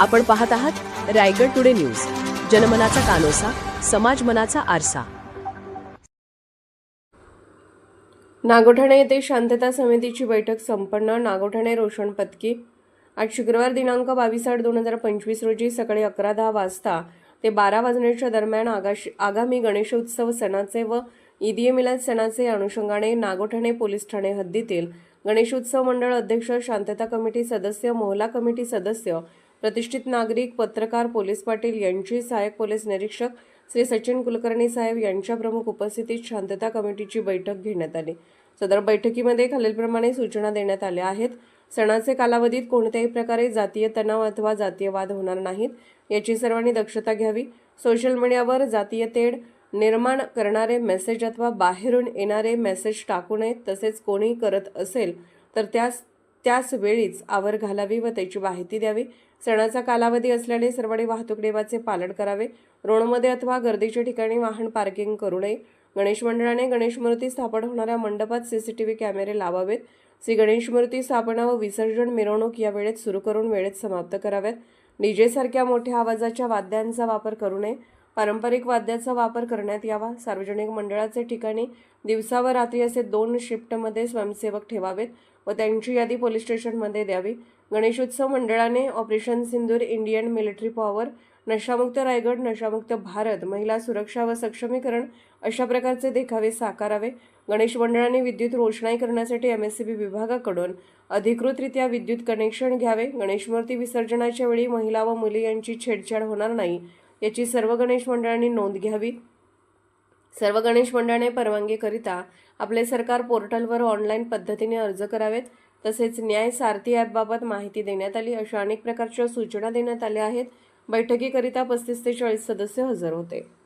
आपण पाहत आहात रायगड टुडे न्यूज. जनमनाचा कानोसा समाज मनाचा आरसा. नागोठाणे येथे शांतता समितीची बैठक संपन्न. नागोठाणे रोशन पत्की आज शुक्रवार दिनांक बावीस आठ दोन हजार पंचवीस रोजी सकाळी अकरा दहा वाजता ते बारा वाजण्याच्या दरम्यान आगाश आगामी गणेशोत्सव सणाचे व ईद मिलाद सणाचे अनुषंगाने नागोठाणे पोलीस ठाणे हद्दीतील गणेशोत्सव मंडळ अध्यक्ष शांतता कमिटी सदस्य मोहला कमिटी सदस्य प्रतिष्ठित नागरिक पत्रकार पोलीस पाटील यांची सहाय्यक पोलीस निरीक्षक श्री सचिन कुलकर्णी साहेब यांच्या प्रमुख उपस्थितीत शांतता कमिटीची बैठक घेण्यात आली. सदर बैठकीमध्ये खालीलप्रमाणे सूचना देण्यात आल्या आहेत. सणाचे कालावधीत कोणत्याही प्रकारे जातीय तणाव अथवा जातीय वाद होणार नाहीत याची सर्वांनी दक्षता घ्यावी. सोशल मीडियावर जातीय तेढ निर्माण करणारे मेसेज अथवा बाहेरून येणारे मेसेज टाकू नयेत तसेच कोणी करत असेल तर त्यास त्याच वेळीच आवर घालावी व त्याची माहिती द्यावी. सणाचा कालावधी असल्याने सर्वांनी वाहतूक नियमाचे पालन करावे. रोडमध्ये अथवा गर्दीच्या ठिकाणी वाहन पार्किंग करू नये. गणेश मंडळाने गणेश मूर्ती स्थापन होणाऱ्या मंडपात सीसीटीव्ही कॅमेरे लावावेत. श्री गणेश मूर्ती स्थापना व विसर्जन मिरवणूक या वेळेत सुरू करून वेळेत समाप्त कराव्यात. डीजेसारख्या मोठ्या आवाजाच्या वाद्यांचा वापर करू नये. पारंपरिक वाद्याचा वापर करण्यात यावा. सार्वजनिक मंडळाचे ठिकाणी दिवसा व रात्री असे दोन शिफ्टमध्ये स्वयंसेवक ठेवावेत व त्यांची यादी पोलीस स्टेशनमध्ये द्यावी. गणेशोत्सव मंडळाने operation Sindoor Indian military power नशामुक्त रायगड नशामुक्त भारत महिला सुरक्षा व सक्षमीकरण अशा प्रकारचे देखावे साकारावे. गणेश मंडळाने विद्युत रोषणाई करण्यासाठी एम एस सी बी विभागाकडून अधिकृतरित्या विद्युत कनेक्शन घ्यावे. गणेशमूर्ती विसर्जनाच्या वेळी महिला व मुली यांची छेडछाड होणार नाही. याची सर्व गणेश मंडळांनी नोंद घ्यावी. सर्व गणेश मंडळाने परवानगीकरिता आपले सरकार पोर्टलवर ऑनलाईन पद्धतीने अर्ज करावेत. तसेच न्याय सारथी ॲपबाबत माहिती देण्यात आली अशा अनेक प्रकारच्या सूचना देण्यात आल्या आहेत. बैठकीकरिता पस्तीस ते चाळीस सदस्य हजर होते.